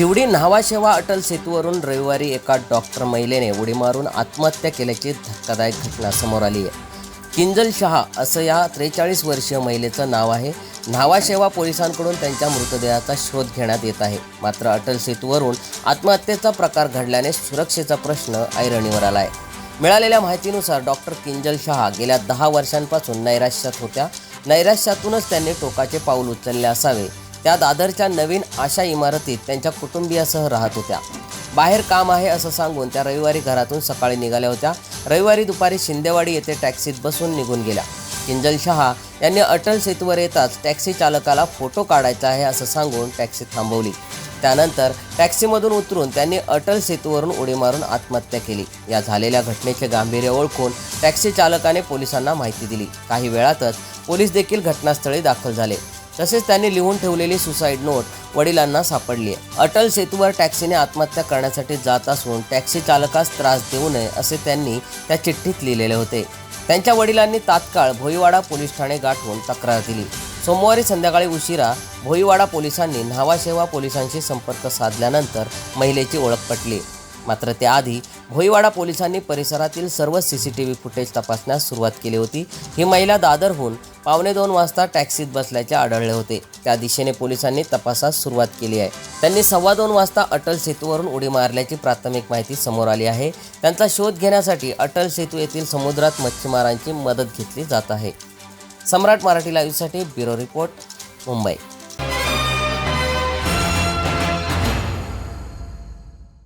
शिवडी न्हावाशेवा अटल सेतूवरून रविवारी एका डॉक्टर महिलेने उडी मारून आत्महत्या केल्याची धक्कादायक घटना समोर आली आहे. किंजल शहा असं या त्रेचाळीस वर्षीय महिलेचं नाव आहे. न्हावाशेवा पोलिसांकडून त्यांच्या मृतदेहाचा शोध घेण्यात येत आहे. मात्र अटल सेतूवरून आत्महत्येचा प्रकार घडल्याने सुरक्षेचा प्रश्न ऐरणीवर आला आहे मिळालेल्या माहितीनुसार डॉक्टर किंजल शहा गेल्या दहा वर्षांपासून नैराश्यात होत्या. नैराश्यातूनच त्यांनी टोकाचे पाऊल उचलले असावे. त्या दादरच्या नवीन आशा इमारतीत त्यांच्या कुटुंबियासह राहत होत्या. बाहेर काम आहे असं सांगून त्या रविवारी घरातून सकाळी निघाल्या होत्या. रविवारी दुपारी शिंदेवाडी येथे टॅक्सीत बसून निघून गेल्या. किंजल शहा यांनी अटल सेतूवर येताच टॅक्सी चालकाला फोटो काढायचा आहे असं सांगून टॅक्सी थांबवली. त्यानंतर टॅक्सीमधून उतरून त्यांनी अटल सेतूवरून उडी मारून आत्महत्या केली. या झालेल्या घटनेचे गांभीर्य ओळखून टॅक्सी चालकाने पोलिसांना माहिती दिली. काही वेळातच पोलीस देखील घटनास्थळी दाखल झाले. तसेच त्यांनी लिहून ठेवलेली सुसाईड नोट वडिलांना सापडली. अटल सेतूवर टॅक्सीने आत्महत्या करण्यासाठी जात असून टॅक्सी चालकास त्रास देऊ नये असे त्यांनी त्या चिठ्ठीत लिहिलेले होते. त्यांच्या वडिलांनी तात्काळ भोईवाडा पोलीस ठाणे गाठवून तक्रार दिली. सोमवारी संध्याकाळी उशिरा भोईवाडा पोलिसांनी न्हावाशेवा पोलिसांशी संपर्क साधल्यानंतर महिलेची ओळख पटली. मात्र त्याआधी भोईवाडा पोलिसांनी परिसरातील सर्व C C T V footage तपासण्यास सुरुवात केली होती. ही महिला दादरहून पावणे दोन वाजता टॅक्सीत बसल्याचे आढळले होते. त्या दिशेने पोलिसांनी तपासास सुरुवात केली आहे. त्यांनी सव्वा दोन वाजता अटल सेतूवरून उडी मारल्याची प्राथमिक माहिती समोर आली आहे. त्यांचा शोध घेण्यासाठी अटल सेतू येथील समुद्रात मच्छीमारांची मदत घेतली जात आहे. सम्राट मराठी लाईव्हसाठी ब्युरो रिपोर्ट मुंबई.